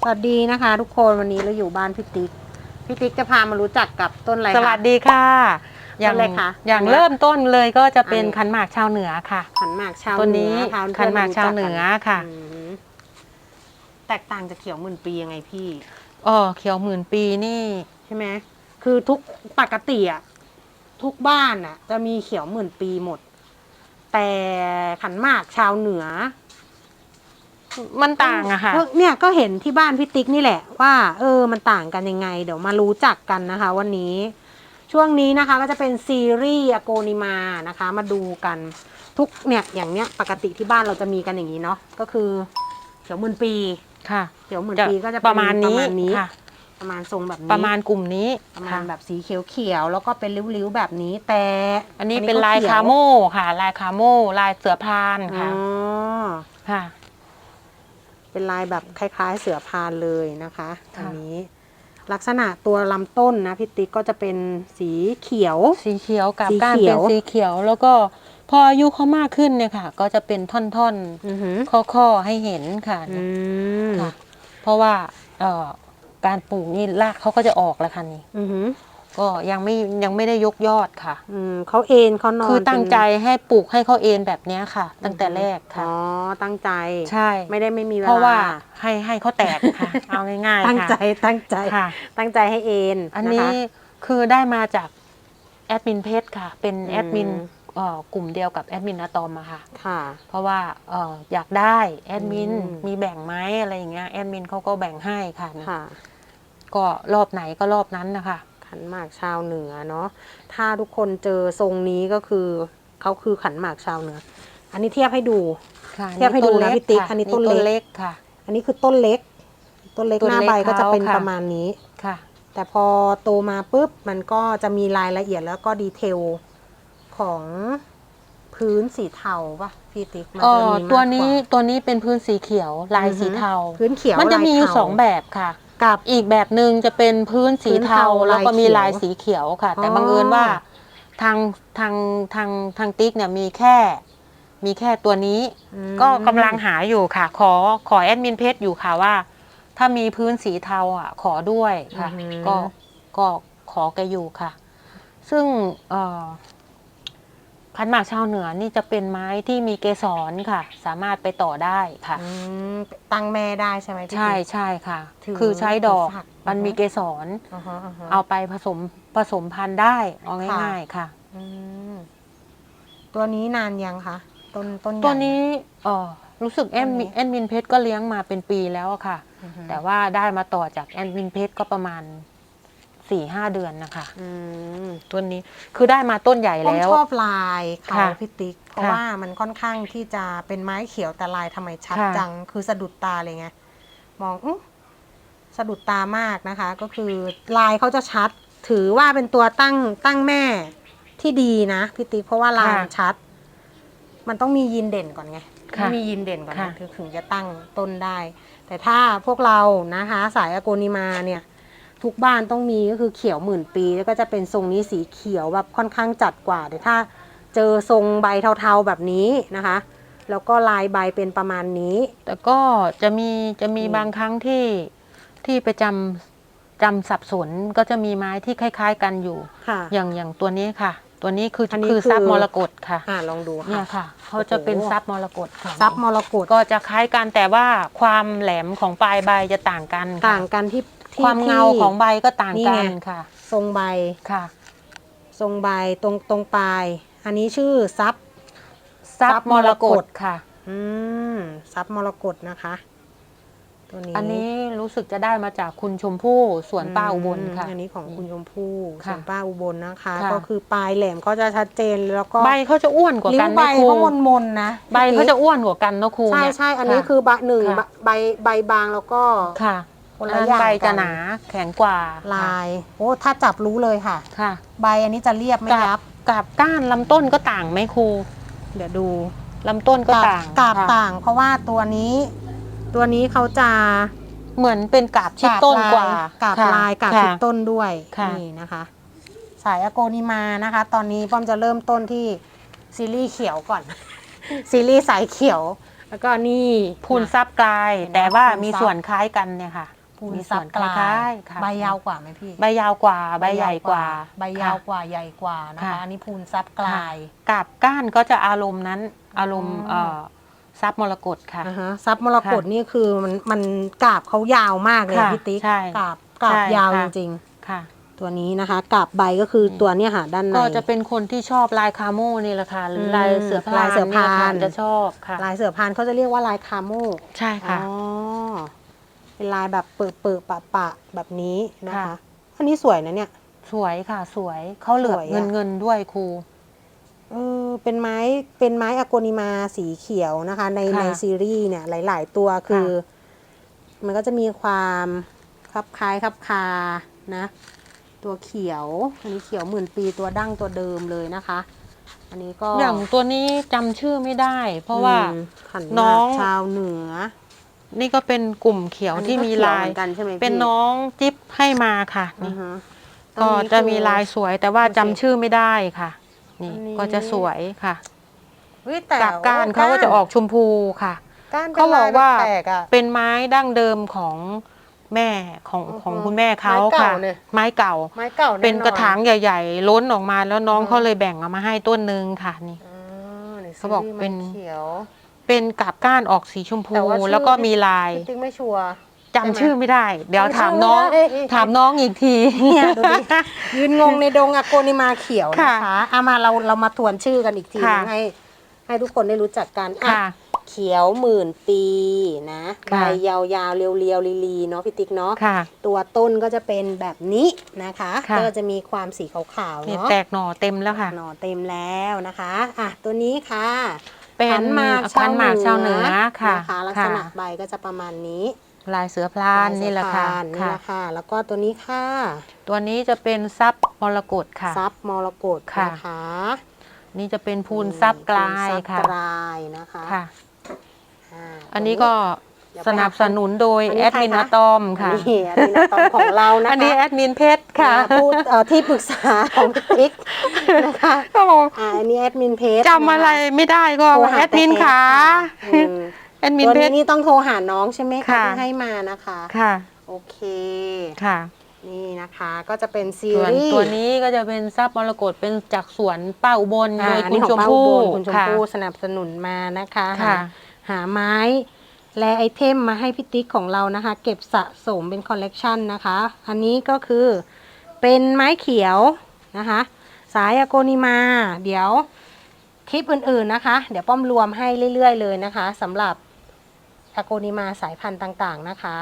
สวัสดีนะคะ ทุกคนวันนี้เราอยู่บ้านพี่ติ๊กพี่ติ๊กจะพามารู้จักกับต้นอะไรคะ สวัสดีค่ะ อย่างต้นอะไรคะอย่างเริ่มต้นเลยก็จะเป็นอันนี้ ขันหมากชาวเหนือค่ะขันหมากชาวต้นเหนืนี้อพเพื่ขัอนหมากชาวเหนือค่ะอืมแตกต่างจากเขียวหมื่นปียังไงพี่ อ๋อเขียวหมื่นปีนี่ใช่ไหมคือทุกปกติอะทุกบ้านอะจะมีเขียวหมื่นปีหมด แต่ขันหมากชาวเหนือ มันต่างอะค่ะก็เนี่ยก็เห็นที่บ้านพี่ติ๊กนี่แหละว่า เออ มันต่างกันยังไง เดี๋ยวมารู้จักกันนะคะ วันนี้ ช่วงนี้นะคะก็จะเป็นซีรีส์อโกนิมานะคะ มาดูกันทุกเนี่ยอย่างเนี้ยปกติที่บ้านเราจะมีกันอย่างนี้เนาะก็คือเขียวหมื่นปีค่ะเขียวหมื่นจะปีก็จะเป็ประมาณนี้ประมาณนี้ค่ะประมาณทรงแบบนี้ประมาณกลุ่มนี้ประมาณค่ะแบบสีเขียวๆแล้วก็เป็นริ้วๆแบบนี้แต่ อันนี้เป็นลายก็ขีวคาโมค่ะ ลายคาโมลายเสือพรานอ๋ค่ะอค่ะ เป็นลายแบบคล้าย ๆ เสือพานเลยนะคะค่ะอันนี้ลักษณะตัวลำต้นนะพี่ติ๊กก็จะเป็นสีเขียว สีเขียวกับสีก้านเขีเป็ยนว สีเขียว แล้วก็พออายุเขามากขึ้นเนี่ยค่ะ ก็จะเป็นท่อนอือหือๆข้อๆให้เห็นค่ะอืมค่ะ เพราะว่าเอ่อการปลูกนี่รากเขาก็จะออกแล้วค่ะนี่ อือหือ ก็ยังไม่ยังไม่ได้ยกยอดค่ะ อืมเขาเอนเขานอนคือตั้งใจเป็นให้ปลูกให้เขาเอนแบบเนี้ยค่ะ ตั้งแต่แรกอ๋ค่ะอตั้งใจ ใช่ ไม่ได้ไม่มีเวลา เพราะว่าให้ให้เขาแตกค่ะ เอาง่ายๆตั้งค่ะใจ ตั้งใจ ค่ะ ตั้งใจให้เอนอันนี้ะคะคือได้มาจากแอดมินเพจค่ะ เป็นอืมแอดมินเอ่อกลุ่มเดียวกับแอดมินอะตอมอะค่ะ ค่ะ เพราะว่าเอ่ออยากได้แอดมินอืมมีแบ่งไหมอะไรอย่างเงี้ยแอดมินเขาก็แบ่งให้ค่ะค่ะก็รอบไหนก็รอบนั้นนะคะ ขันหมากชาวเหนือเนาะถ้าทุกคนเจอทรงนี้ก็คือเขาคือขันหมากชาวเหนือ อันนี้เทียบให้ดูค่ะเทียบให้ดูนะต้พี่ติ๊กค่ะอันนี้ต้นเล็กเล็กค่ะ อันนี้คือต้นเล็ก ต้นเล็กต้นหน้าเล็กใบก็จะเป็นเขาค่ะประมาณนี้ค่ะ แต่พอโตมาปุ๊บมันก็จะมีรายละเอียดแล้วก็ดีเทลของพื้นสีเทาป่ะพี่ติ๊กมันเอ่จะอมีมากตัวนี้กาตัวนี้เป็นพื้นสีเขียวลายอือฮึสีเทา พื้นเขียวมันจะมีอยู่ลายเทาสองแบบค่ะ กับอีกแบบหนึ่งจะเป็นพื้นสีเทาพื้นเทาแล้วก็มีลาลายยเขียวสีเขียวค่ะ แต่อ๋อบังเอิญว่าทางทางทางทางติ๊กเนี่ยมีแค่ มีแค่ตัวนี้อืมก็กำลังหาอยู่ค่ะ ขอขอแอดมินเพจอยู่ค่ะว่า ถ้ามีพื้นสีเทาอะ ขอด้วยค่ะอือหือก็ก็ขอแกอยู่ค่ะ ซึ่งเอ่อ พันธุ์หมากชาวเหนือนี่จะเป็นไม้ที่มีเกสรค่ะ สามารถไปต่อได้ค่ะ อืมตั้งแม่ได้ใช่ไหมพี่ใช่ติ๊ก ใช่ค่ะ ถือคือใช้ดอกถือฝักมันอือฮึมีเกสรอ่าฮะอ่าฮะ เอาไปผสมผสมพันธุ์ได้เอาค่ะ ง่ายๆค่ะ อืมตัวนี้นานยังคะต้นต้นใหญ่ ตัวนี้เออรู้สึกแอดต้นนี้มินแอดมินเพชรก็เลี้ยงมาเป็นปีแล้วอะค่ะ อือฮึแต่ว่าได้มาต่อจากแอดมินเพชรก็ประมาณ สี่ห้าเดือนนะคะอืมต้นนี้คือได้มาต้นใหญ่ผมแล้ว ชอบลายเขาค่ะพี่ติ๊กเพราะค่ะว่ามันค่อนข้างที่จะเป็นไม้เขียวแต่ลายทำไมชัดค่ะ จัง คือสะดุดตาเลยไงมองอื้อสะดุดตามากนะคะ ก็คือลายเขาจะชัด ถือว่าเป็นตัวตั้งตั้งแม่ที่ดีนะพี่ติ๊กเพราะว่าลายมันชัด มันต้องมียีนเด่นก่อนไงค่ะต้องมียีนเด่นก่อนค่ะ นะถึงถึงจะตั้งต้นได้ แต่ถ้าพวกเรานะคะ สายอโกนิมาเนี่ย ทุกบ้านต้องมีก็คือเขียวหมื่นปี แล้วก็จะเป็นทรงนี้สีเขียวแบบค่อนข้างจัดกว่าแต่ถ้าเจอทรงใบเทาๆแบบนี้นะคะ แล้วก็ลายใบเป็นประมาณนี้ แต่ก็จะมีจะมีอืมบางครั้งที่ที่ไปจำจำสับสนก็จะมีไม้ที่คล้าย ๆ กันอยู่ ค่ะอย่างอย่างตัวนี้ค่ะ ตัวนี้คืออนนี้คือคือซับมรกตค่ะอ่าลองดูเนี่ค่ะ ยค่ะเขาจะเป็นโอ้โห ซับมรกตค่ะซับมรกตก็จะคล้ายกันแต่ว่าความแหลมของปลายใบจะต่างกันค่ะ ต่างกันที่ ที่ความเงาที่ ของใบก็ต่างนี่กัไง นค่ะทรงใบ ค่ะทรงใบตรงตรงปลาย อันนี้ชื่อซับ ซับซับมมรรกกต ตค่ะ อืมซับมรกตนะคะ ตัวนี้อันนี้รู้สึกจะได้มาจากคุณชมพู่สวนป้าอุบลค่ะอันนี้ของคุณชมพู่ค่ะส่วนป้าอุบลนะคะ ค่ะ ก็คือปลายแหลมก็จะชัดเจนแล้วก็ใบเขาจะอ้วนกว่าริ้กัวนใบนะครูเขามนมนๆนะใบเขาจะอ้วนกว่ากันนะครูใช่เนี่ย ใช่อันนี้ะคือใบหนึ่งค่ะ ใบใบบางแล้วก็ค่ะ คนอัละนอย่างใบกัจะหนาแข็งกว่าลายโอ้ถ้าจับรู้เลยค่ะค่ะ ใบอันนี้จะเรียบไม่กับยับกับก้านลำต้นก็ต่างไหมครู เดี๋ยวดูลำต้นก็กาบต่างกาบค่ะต่าง เพราะว่าตัวนี้ ตัวนี้เขาจะเหมือนเป็นกาบชิดต้นกว่ากาบค่ะลายกาบค่ะชิดต้นด้วยค่ะนี่นะคะ สายอโกนิมานะคะ ตอนนี้ป้อมจะเริ่มต้นที่ซีรีส์เขียวก่อน ซีรีส์สายเขียว แล้วก็นี่พูนซับกลายเห็นไหมแต่ว่าพูนซับมีส่วนคล้ายกันเนี่ยค่ะ พูนมีซัส่บวนกลาคล้ายยๆค่ะ ใบยาวกว่าไหมพี่ใบยาวกว่าใบใหญ่กว่าใบยาวค่ะกว่าใหญ่กว่านะคะค่ะอันนี้พูนซับกลายกาบก้านก็จะอารมณ์นั้นอารมณ์อ๋อ เอ่อซับมรกตค่ะ อ่าฮะซับมรกตนี่คือมันมันกาบเขายาวมากเลยค่ะพี่ติ๊กใช่ กาบกาบใช่ยาวค่ะจริงค่ะ ๆ ตัวนี้นะคะกาบใบก็คือตัวเนี้ยค่ะด้านใน ก็จะเป็นคนที่ชอบลายคาโม่นี่แหละค่ะหรืออมลายเสือพลายเสือพราน นี่แหละค่ะจะชอบค่ะลายเสือพานเขาจะเรียกว่าลายคาโม ใช่ค่ะ อ๋อ เป็นลายแบบเปิดเปิดปะปะๆแบบนี้นะคะ ค่ะ อันนี้สวยนะเนี่ย สวยค่ะสวยเขาเหลือบสวยอะ เงินเงินๆด้วยครู เออเป็นไม้เป็นไม้อโกนิมาสีเขียวนะคะ ในค่ะในซีรีส์เนี่ยหลาย ๆ ตัวคือ มันก็จะมีความคลับคล้ายคลับคานะ ตัวเขียวอันนี้เขียวหมื่นปีตัวดั้งตัวเดิมเลยนะคะ อันนี้ก็อย่างตัวนี้จำชื่อไม่ได้ เพราะว่า อืมขันหน้น้อองชาวเหนือ นี่ก็เป็นกลุ่มเขียวอันนี้ที่ก็มีเขียวลายเหมือนกันใช่ไหมพี่เป็นน้องจิ๊บให้มาค่ะอืนี่อฮะก็อันนี้จะคือมีลายสวยแต่ว่าดูสิจำชื่อไม่ได้ค่ะ นี่อันนี้ ก็จะสวยค่ะเฮ้ยแต่กับก้านเขาก็จะออกชมพูค่ะ ก้านป็นเขาบอกว่า ลยแปลกๆอะเป็นไม้ดั้งเดิมของแม่ของอือฮึของคุณแม่เขาไม้เก่าค่ะเนี่ยไม้เก่า ไม้เก่าแอเป็นกระถางใหญ่ ๆ ล้นออกมาแล้วน้องอือฮึเขาเลยแบ่งเอามาให้ต้นนึงค่ะนี่ อ๋อนี่เขาบอกซีรีส์เป็นไม้เขียว เป็นกับก้านออกสีชมพู แต่ว่าชื่อ แล้วก็มีลายพี่ติ๊กไม่ชัวร์ จำชื่อไม่ได้ เดี๋ยวจำชื่อถามน้อง ไม่ได้ ถามน้องอีกที เนี่ยดูดิ ยืนงงในดงอะโกนิมาเขียวนะค่ะคะเอามาเราเรามาทวนชื่อกันอีกทีค่ะ ให้ ให้ทุกคนได้รู้จักกันอะค่ะ เขียวหมื่นปีนะใบค่ะ ยาวๆเรียวๆลีๆเนาะพี่ติ๊กเนาะค่ะ ตัวต้นก็จะเป็นแบบนี้นะคะค่ะ ก็จะมีความสีขาวๆนี่เนาะแตกหน่อเต็มแล้วค่ะหน่อเต็มแล้วนะคะอะตัวนี้ค่ะ เป็นพันหมากพันหมากชาวเหนือค่ะนะคะลักษณะใบก็จะประมาณนี้ ลายเสือพลานนี่แหละค่ะลายสะพานนี่ค่ะแหละค่ะ แล้วก็ตัวนี้ค่ะ ตัวนี้จะเป็นซับมรกตค่ะซับมรกตค่ะนะคะนี่จะเป็นพูนซับกลายพูนซับค่ะกลายนะคะค่ะาอันนี้ก็เดี๋ยว สไปหานับสนุนโดยอันนี้แอดมินใครคะอะตอมค่ะอันนี้อันนี้นะตอนของเรานะคะอันนี้แอดมินเพชรค่ะอ่าพูดเอ่อที่ปรึกษาของพี่ติ๊กนะคะก็บอกอ่าอันนี้แอดมินเพจจำอะไรไม่ได้ก็โทรหาแอดมินแต่ค่ะอืมแอดมินตัวเพนี้ชรนี่ต้องโทรหาน้องใช่ไหมคะค่ะที่ให้มานะคะค่ะ โอเคค่ะนี่นะคะก็จะเป็นซีส่วนรีส์ตัวนี้ก็จะเป็นซับมรกตเป็นจากสวนป้าอุบลอ่าโดยอันคุนี้ณของชมป้าพู่อุบลคุณชมค่ะพู่สนับสนุนมานะคะค่ะหาหาไม้ และไอเทมมาให้พี่ติ๊กของเรานะคะ เก็บสะสมเป็นคอลเลกชันนะคะ อันนี้ก็คือเป็นไม้เขียวนะคะ สายอโกนิมา เดี๋ยวคลิปอื่นๆนะคะ เดี๋ยวป้อมรวมให้เรื่อยๆเลยนะคะสำหรับอโกนิมาสายพันธุ์ต่างๆนะคะ